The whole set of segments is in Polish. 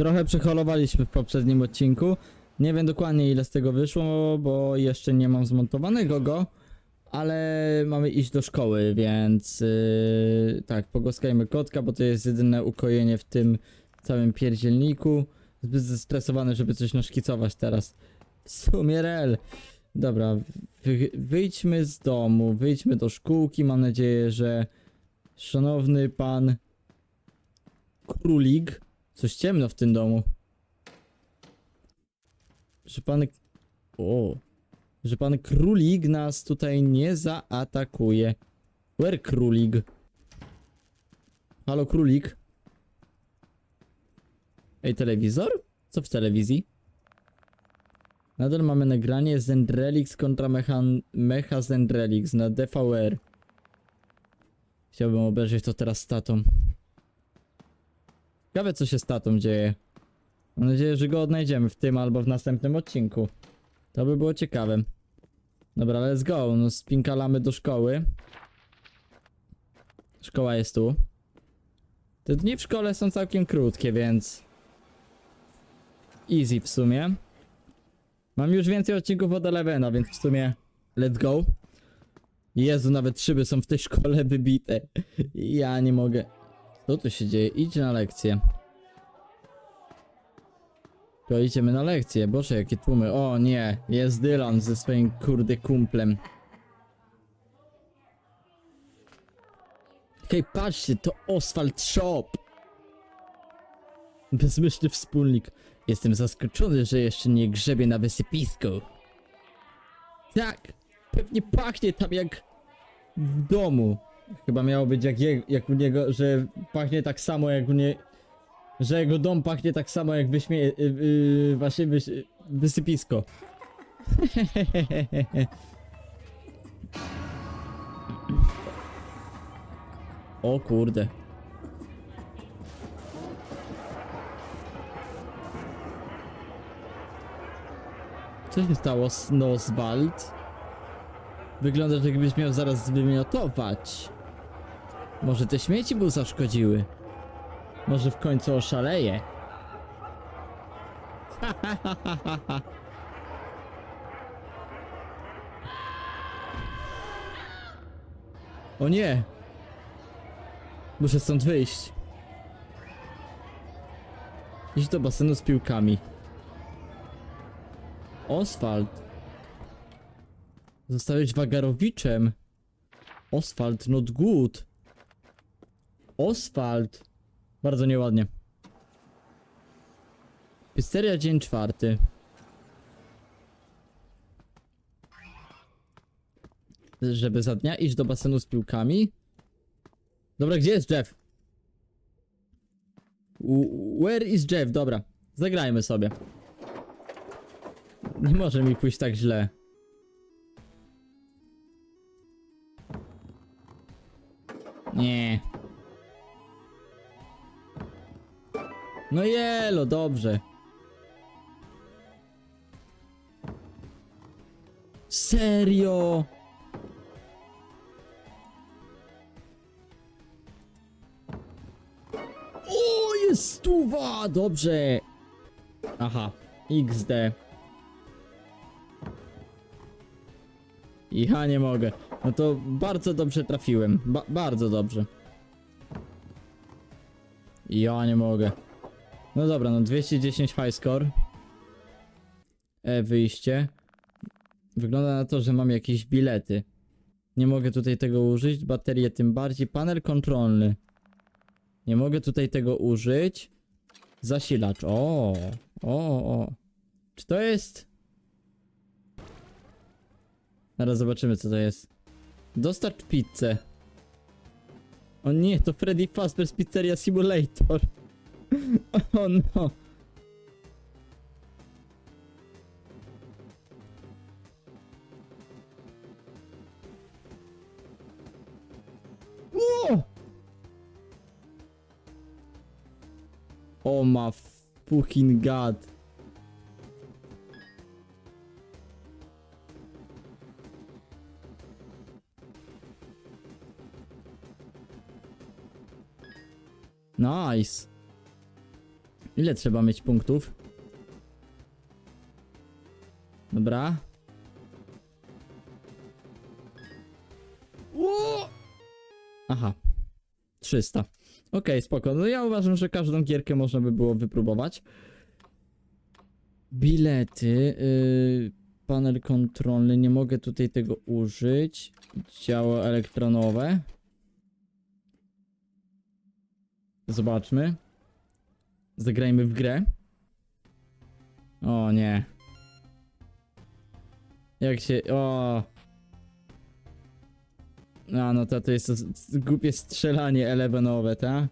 Trochę przeholowaliśmy w poprzednim odcinku. Nie wiem dokładnie ile z tego wyszło, bo jeszcze nie mam zmontowanego go. Ale mamy iść do szkoły, więc yy, tak, pogłaskajmy kotka, bo to jest jedyne ukojenie w tym całym pierdzielniku. Zbyt zestresowany, żeby coś naszkicować teraz. W sumie rel. Dobra, wy, wyjdźmy z domu, wyjdźmy do szkółki. Mam nadzieję, że szanowny pan królik. Coś ciemno w tym domu. Że pan. O. Że pan królik nas tutaj nie zaatakuje. Where królik? Halo królik? Ej, telewizor? Co w telewizji? Nadal mamy nagranie Zendrelix kontra Mecha, Mecha Zendrelix na DVR. Chciałbym obejrzeć to teraz z tatą. Ciekawe co się z tatą dzieje. Mam nadzieję, że go odnajdziemy w tym albo w następnym odcinku. To by było ciekawe. Dobra, let's go. No spinkalamy do szkoły. Szkoła jest tu. Te dni w szkole są całkiem krótkie, więc... Easy w sumie. Mam już więcej odcinków od Elevena, więc w sumie... Let's go. Jezu, nawet szyby są w tej szkole wybite. Ja nie mogę. Co tu się dzieje? Idź na lekcję. To idziemy na lekcję. Boże, jakie tłumy. O nie, jest Dylan ze swoim kurde kumplem. Hej, patrzcie, to Oswald Shop. Bezmyślny wspólnik. Jestem zaskoczony, że jeszcze nie grzebie na wysypisku. Tak, pewnie pachnie tam jak w domu. Chyba miało być jak, je, jak u niego, że pachnie tak samo jak u nie... Że jego dom pachnie tak samo jak wyśmie... Yy, yy, właśnie wys, wysypisko. o kurde. Co się stało, Snoswald? Wygląda, że jakbyś miał zaraz zwymiotować. Może te śmieci mu zaszkodziły? Może w końcu oszaleje? o nie! Muszę stąd wyjść. Idź do basenu z piłkami. Oswald. Zostałeś wagarowiczem. Oswald, not good. Oswald. Bardzo nieładnie. Pizzeria dzień czwarty. Żeby za dnia iść do basenu z piłkami. Dobra, gdzie jest Jeff? Where is Jeff? Dobra, zagrajmy sobie. Nie może mi pójść tak źle. Nie. No jelo, dobrze. Serio? O, jest stuwa! Dobrze. Aha, XD. Ja nie mogę. No to bardzo dobrze trafiłem. Ba bardzo dobrze. Ja nie mogę. No dobra, no 210 high score. E, wyjście. Wygląda na to, że mam jakieś bilety. Nie mogę tutaj tego użyć. Baterie tym bardziej. Panel kontrolny. Nie mogę tutaj tego użyć. Zasilacz. O, o, o. Czy to jest... Zaraz zobaczymy co to jest. Dostarcz pizzę. O nie, to Freddy Fazbear's Pizzeria Simulator. O no. O! Oh my fucking god. Nice. Ile trzeba mieć punktów? Dobra. Aha. 300. Okej, spoko. No ja uważam, że każdą gierkę można by było wypróbować. Bilety. Yy, panel kontrolny. Nie mogę tutaj tego użyć. Działo elektronowe. Zobaczmy. Zagrajmy w grę. O nie. Jak się. O. A no to, to jest głupie strzelanie elevenowe, tak?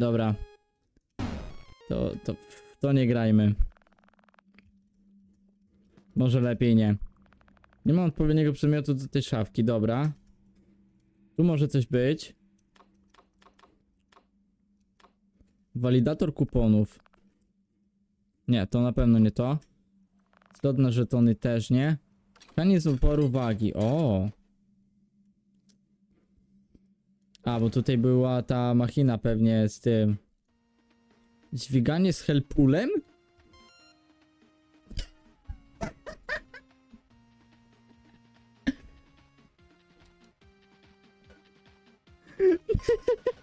Dobra. To, to, to nie grajmy. Może lepiej nie. Nie mam odpowiedniego przedmiotu do tej szafki, dobra. Tu może coś być. Walidator kuponów. Nie, to na pewno nie to. Na żetony też nie. Mechanizm oporu wagi. O. A, bo tutaj była ta machina pewnie z tym. Dźwiganie z helpulem?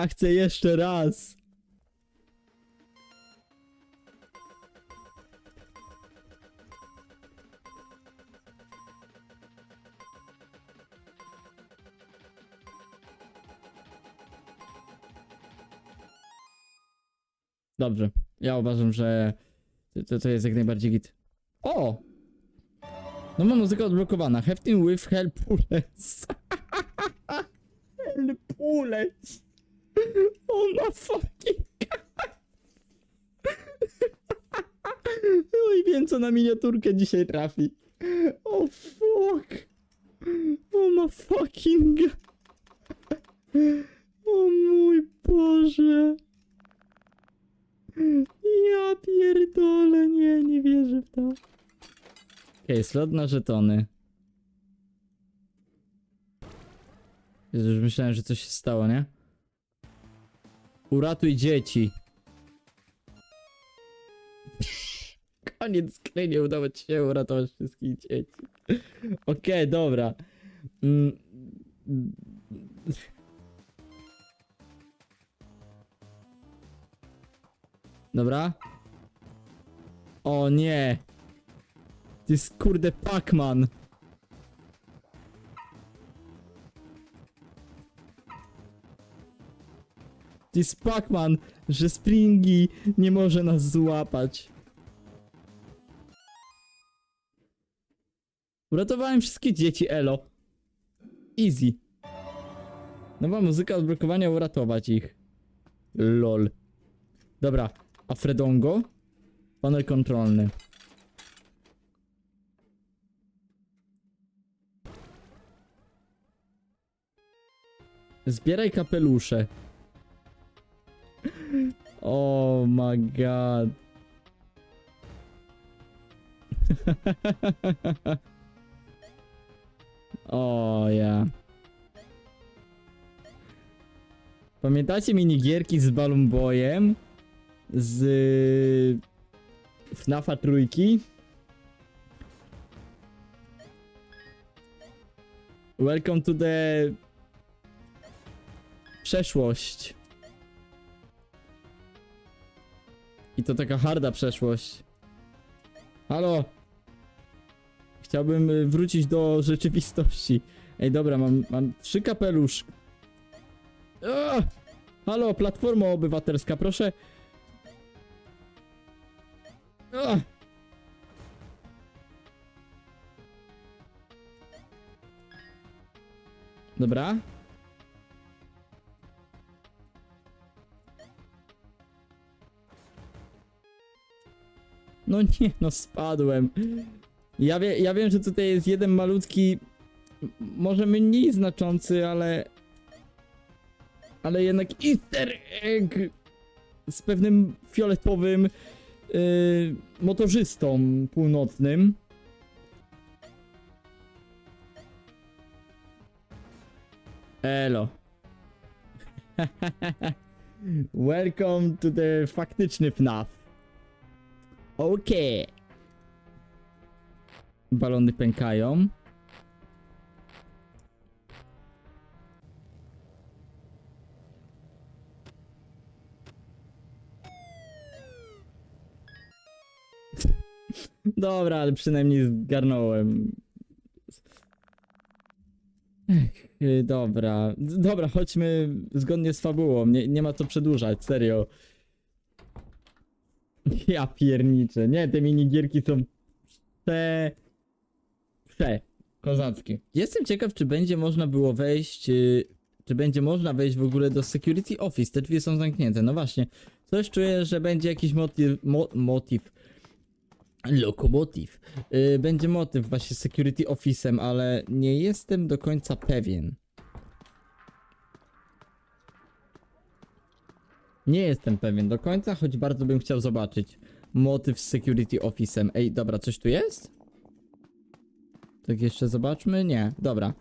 Ja chcę jeszcze raz! Dobrze. Ja uważam, że to, to jest jak najbardziej git. O! No mam muzyka odblokowana. Hefting with helpuless. helpuless. Ona fucking No i wiem co na miniaturkę dzisiaj trafi. O fuck. O ma fucking. O mój Boże. Ja pierdolę, nie, nie wierzę w to. Okej, okay, slot na żetony. Jezu, już myślałem, że coś się stało, nie? Uratuj dzieci. Koniec gry, nie udało ci się uratować wszystkich dzieci. Okej, dobra. Mm. Dobra. O nie. To jest kurde Pac-Man. Jest Pac-Man, że Springi nie może nas złapać. Uratowałem wszystkie dzieci, elo. Easy. Nowa muzyka odblokowania, uratować ich. LOL. Dobra, a Fredongo? Panel kontrolny. Zbieraj kapelusze. Oh my god. o ja. Pamiętacie minigierki z Balloon Boyem? Z FNAFa trójki? Welcome to the przeszłość. I to taka harda przeszłość. Halo? Chciałbym y, wrócić do rzeczywistości. Ej, dobra, mam, mam trzy kapelusz. Ugh! Halo, Platforma Obywatelska, proszę. Ugh! Dobra. No nie, no spadłem. Ja, wie, ja wiem, że tutaj jest jeden malutki, może mniej znaczący, ale... ale jednak easter egg z pewnym fioletowym yy, motorzystą północnym. Elo. Welcome to the faktyczny FNAF. Okej. Balony pękają. Dobra, ale przynajmniej zgarnąłem. Ech, y, dobra. Dobra, chodźmy zgodnie z fabułą. Nie, nie ma co przedłużać, serio. Ja pierniczę. Nie, te minigierki są prze... prze... kozackie. Jestem ciekaw, czy będzie można było wejść... y, Czy będzie można wejść w ogóle do security office? Te drzwi są zamknięte. No właśnie. Coś czuję, że będzie jakiś motyw... Mo, motyw. Lokomotiv. Y, będzie motyw właśnie z security office'em, ale nie jestem do końca pewien. Nie jestem pewien do końca, choć bardzo bym chciał zobaczyć motyw z security office'em. Ej, dobra, coś tu jest? Tak jeszcze zobaczmy? Nie, dobra.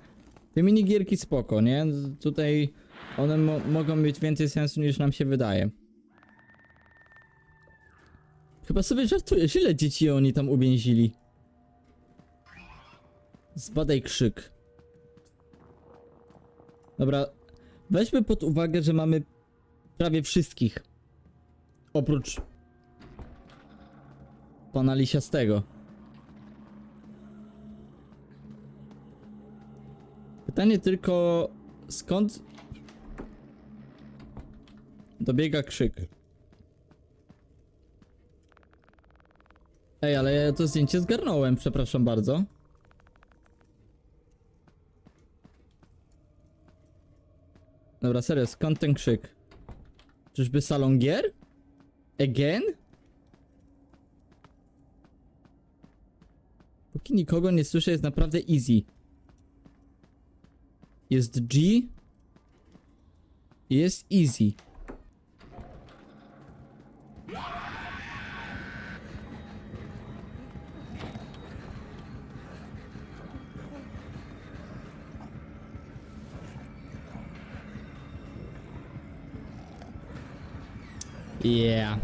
Te minigierki spoko, nie? Tutaj one mo mogą mieć więcej sensu niż nam się wydaje. Chyba sobie żartujesz, ile dzieci oni tam uwięzili? Zbadaj krzyk. Dobra, weźmy pod uwagę, że mamy prawie wszystkich. Oprócz pana Lisiastego. Pytanie tylko, skąd dobiega krzyk? Ej, ale ja to zdjęcie zgarnąłem, przepraszam bardzo. Dobra, serio, skąd ten krzyk? Czyżby salon gier? Again? Póki nikogo nie słyszę, jest naprawdę easy. Jest G. Jest easy. Yeah.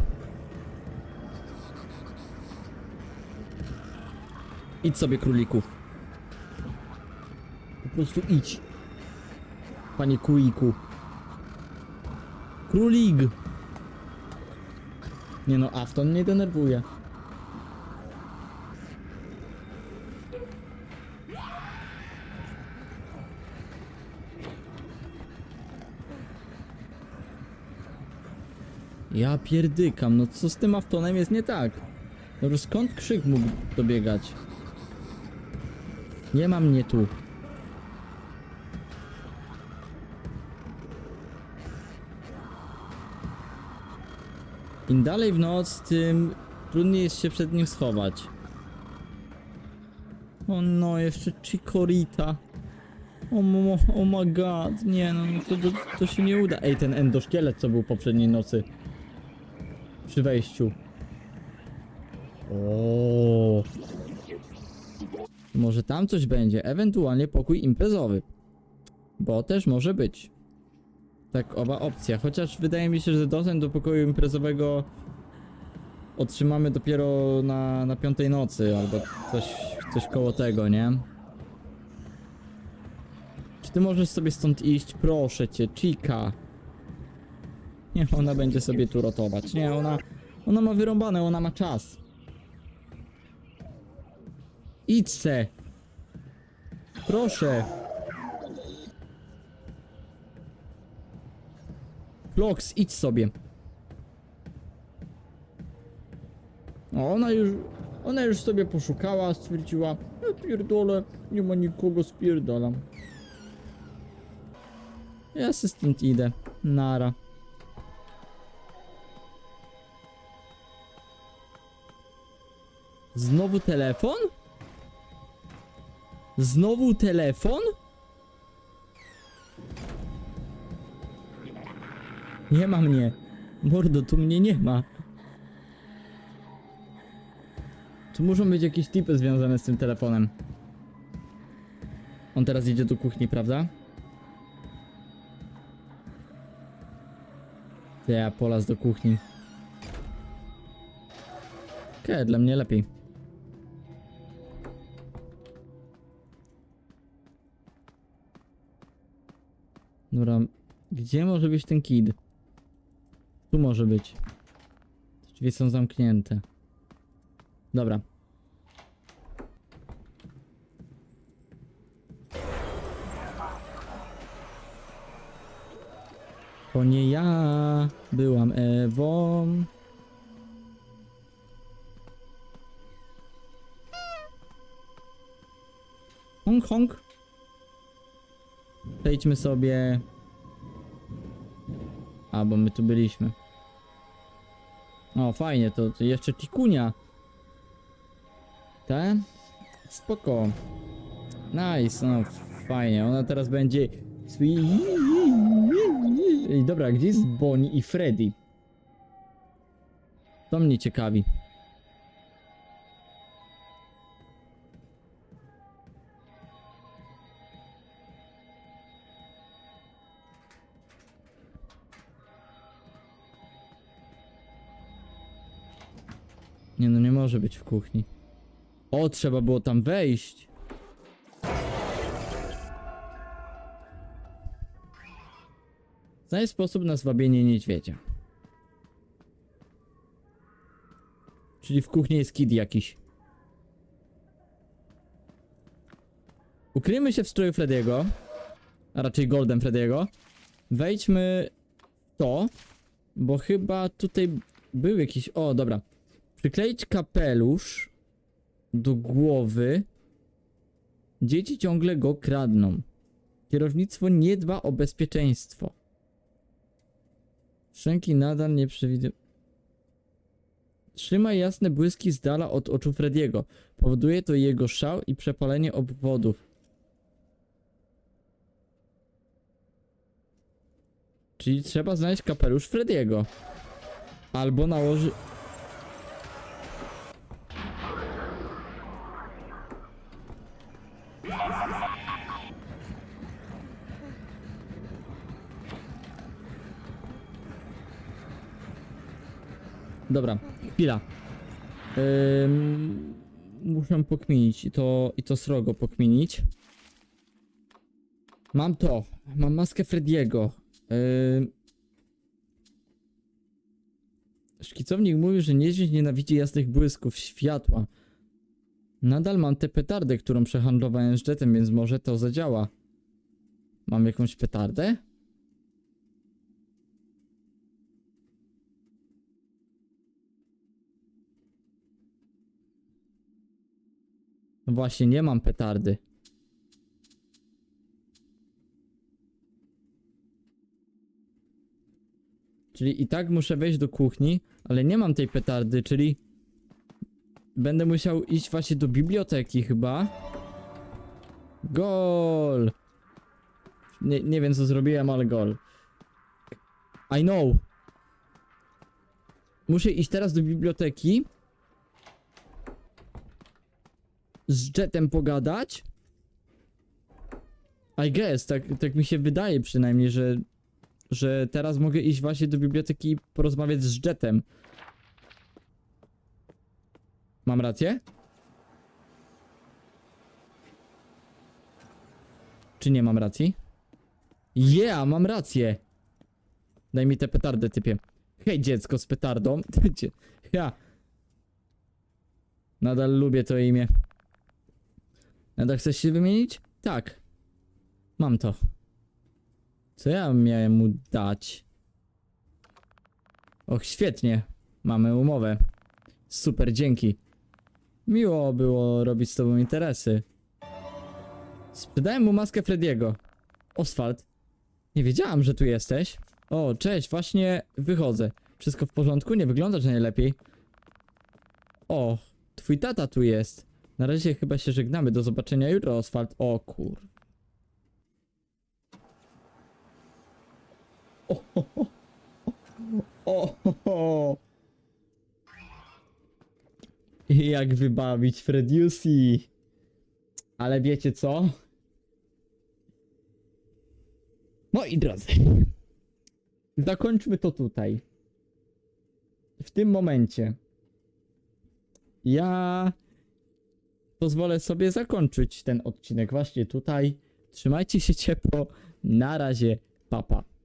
Idź sobie, króliku. Po prostu idź. Panie króliku. Królik! Nie no, Afton mnie denerwuje. Ja pierdykam, no co z tym Aftonem jest nie tak? Dobra, skąd krzyk mógł dobiegać? Nie ma mnie tu. Im dalej w noc, tym trudniej jest się przed nim schować. O no, jeszcze Chikorita. O, mo, oh my god, nie no, no to, to, to się nie uda. Ej, ten endoszkielet, co był poprzedniej nocy. Przy wejściu. O. Może tam coś będzie, ewentualnie pokój imprezowy. Bo też może być. Tak, oba opcje. Chociaż wydaje mi się, że dostęp do pokoju imprezowego otrzymamy dopiero na, na piątej nocy, albo coś, coś koło tego, nie? Czy ty możesz sobie stąd iść? Proszę cię, Chica. Nie, ona będzie sobie tu rotować. Nie, ona, ona ma wyrąbane, ona ma czas. Idź se. Proszę. Flox, idź sobie. Ona już, ona już sobie poszukała, stwierdziła, ja pierdolę, nie ma nikogo, spierdolam. Ja se stąd idę. Nara. Znowu telefon? Znowu telefon? Nie ma mnie. Mordo, tu mnie nie ma. Tu muszą być jakieś tipy związane z tym telefonem. On teraz idzie do kuchni, prawda? Ja, polas do kuchni. Okej, dla mnie lepiej. Dobra, gdzie może być ten kid? Tu może być. Drzwi są zamknięte. Dobra. To nie ja byłam Ewą. Hong Hong. Przejdźmy sobie. A, bo my tu byliśmy. O, fajnie, to, to jeszcze tikunia. Te? Spoko. Nice, no fajnie. Ona teraz będzie. Dobra, gdzie jest Bonnie i Freddy? To mnie ciekawi. Może być w kuchni. O, trzeba było tam wejść. Znajdź sposób na zwabienie niedźwiedzia. Czyli w kuchni jest kid jakiś. Ukryjmy się w stroju Frediego. A raczej Golden Frediego. Wejdźmy to. Bo chyba tutaj był jakiś... O, dobra. Przykleić kapelusz do głowy. Dzieci ciągle go kradną. Kierownictwo nie dba o bezpieczeństwo. Szczęki nadal nie przewidują. Trzymaj jasne błyski z dala od oczu Frediego. Powoduje to jego szał i przepalenie obwodów. Czyli trzeba znaleźć kapelusz Frediego. Albo nałoży... Dobra, chwila. Ym, muszę pokminić i to, i to srogo pokminić. Mam to. Mam maskę Frediego. Ym, szkicownik mówi, że niedźwiedź nienawidzi jasnych błysków światła. Nadal mam tę petardę, którą przehandlowałem z jetem, więc może to zadziała. Mam jakąś petardę? Właśnie, nie mam petardy. Czyli i tak muszę wejść do kuchni, ale nie mam tej petardy, czyli będę musiał iść właśnie do biblioteki chyba. Gol! Nie, nie wiem co zrobiłem, ale gol. I know. Muszę iść teraz do biblioteki. Z Jetem pogadać? I guess, tak, tak mi się wydaje przynajmniej, że, że teraz mogę iść właśnie do biblioteki i porozmawiać z Jetem. Mam rację? Czy nie mam racji? Yeah, mam rację! Daj mi tę petardę, typie. Hej, dziecko z petardą. ja. Nadal lubię to imię. Nadal chcesz się wymienić? Tak. Mam to. Co ja miałem mu dać? Och, świetnie. Mamy umowę. Super, dzięki. Miło było robić z tobą interesy. Sprzedałem mu maskę Frediego. Oswald. Nie wiedziałam, że tu jesteś. O, cześć, właśnie wychodzę. Wszystko w porządku? Nie wyglądasz najlepiej. O, twój tata tu jest. Na razie chyba się żegnamy. Do zobaczenia jutro, Oswald. O kur... O, o, o, o. Ho. Jak wybawić Frediusi. Ale wiecie co? Moi drodzy. Zakończmy to tutaj. W tym momencie. Ja pozwolę sobie zakończyć ten odcinek właśnie tutaj. Trzymajcie się ciepło. Na razie, papa.